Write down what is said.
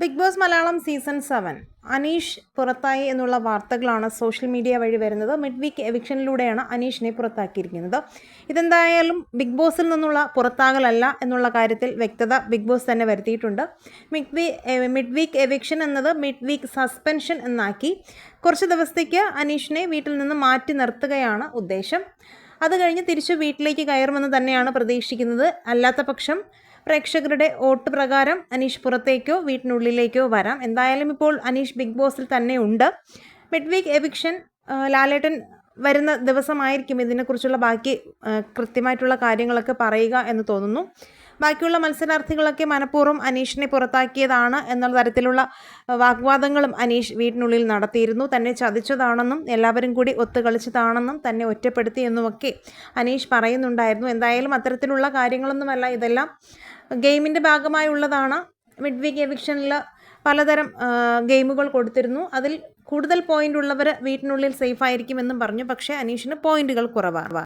Big Boss Malayalam season seven. Aneesh പുറത്തായി എന്നുള്ള വാർത്തകളാണ് സോഷ്യൽ മീഡിയ വഴി വരുന്നത്. മിഡ് വീക്ക് എവിക്ഷനിലൂടെയാണ് അനീഷിനെ പുറത്താക്കിയിരിക്കുന്നത്. ഇതെന്തായാലും ബിഗ് ബോസിൽ നിന്നുള്ള പുറത്താകലല്ല എന്നുള്ള കാര്യത്തിൽ വ്യക്തത ബിഗ് ബോസ് തന്നെ വരുത്തിയിട്ടുണ്ട്. Mid wee mid week eviction എന്നത് മിഡ് വീക്ക് സസ്പെൻഷൻ എന്നാക്കി കുറച്ച് ദിവസത്തേക്ക് അനീഷിനെ വീട്ടിൽ നിന്ന് മാറ്റി നിർത്തുകയാണ് ഉദ്ദേശം. അത് കഴിഞ്ഞ് തിരിച്ച് വീട്ടിലേക്ക് കയറുമെന്ന് തന്നെയാണ് പ്രതീക്ഷിക്കുന്നത്. അല്ലാത്ത പക്ഷം പ്രേക്ഷകരുടെ വോട്ട് പ്രകാരം അനീഷ് പുറത്തേക്കോ വീട്ടിനുള്ളിലേക്കോ വരാം. എന്തായാലും ഇപ്പോൾ അനീഷ് ബിഗ് ബോസിൽ തന്നെ ഉണ്ട്. മിഡ് വീക്ക് എവിക്ഷൻ ലാലേട്ടൻ വരുന്ന ദിവസമായിരിക്കും ഇതിനെക്കുറിച്ചുള്ള ബാക്കി കൃത്യമായിട്ടുള്ള കാര്യങ്ങളൊക്കെ പറയുക എന്ന് തോന്നുന്നു. ബാക്കിയുള്ള മത്സരാർത്ഥികളൊക്കെ മനഃപൂർവം അനീഷിനെ പുറത്താക്കിയതാണ് എന്നുള്ള തരത്തിലുള്ള വാഗ്വാദങ്ങളും അനീഷ് വീട്ടിനുള്ളിൽ നടത്തിയിരുന്നു. തന്നെ ചതിച്ചതാണെന്നും എല്ലാവരും കൂടി ഒത്തുകളിച്ചതാണെന്നും തന്നെ ഒറ്റപ്പെടുത്തി എന്നുമൊക്കെ അനീഷ് പറയുന്നുണ്ടായിരുന്നു. എന്തായാലും അത്തരത്തിലുള്ള കാര്യങ്ങളൊന്നുമല്ല ഇതെല്ലാം. ഗെയിമിന്റെ ഭാഗമായുള്ളതാണ് മിഡ് വീക്ക് എവിക്ഷനിൽ പലതരം ഗെയിമുകൾ കൊടുത്തിരുന്നു. അതിൽ കൂടുതൽ പോയിന്റ് ഉള്ളവർ വീട്ടിനുള്ളിൽ സേഫ് ആയിരിക്കുമെന്നും പറഞ്ഞു. പക്ഷേ അനീഷിന് പോയിന്റുകൾ കുറവാണ്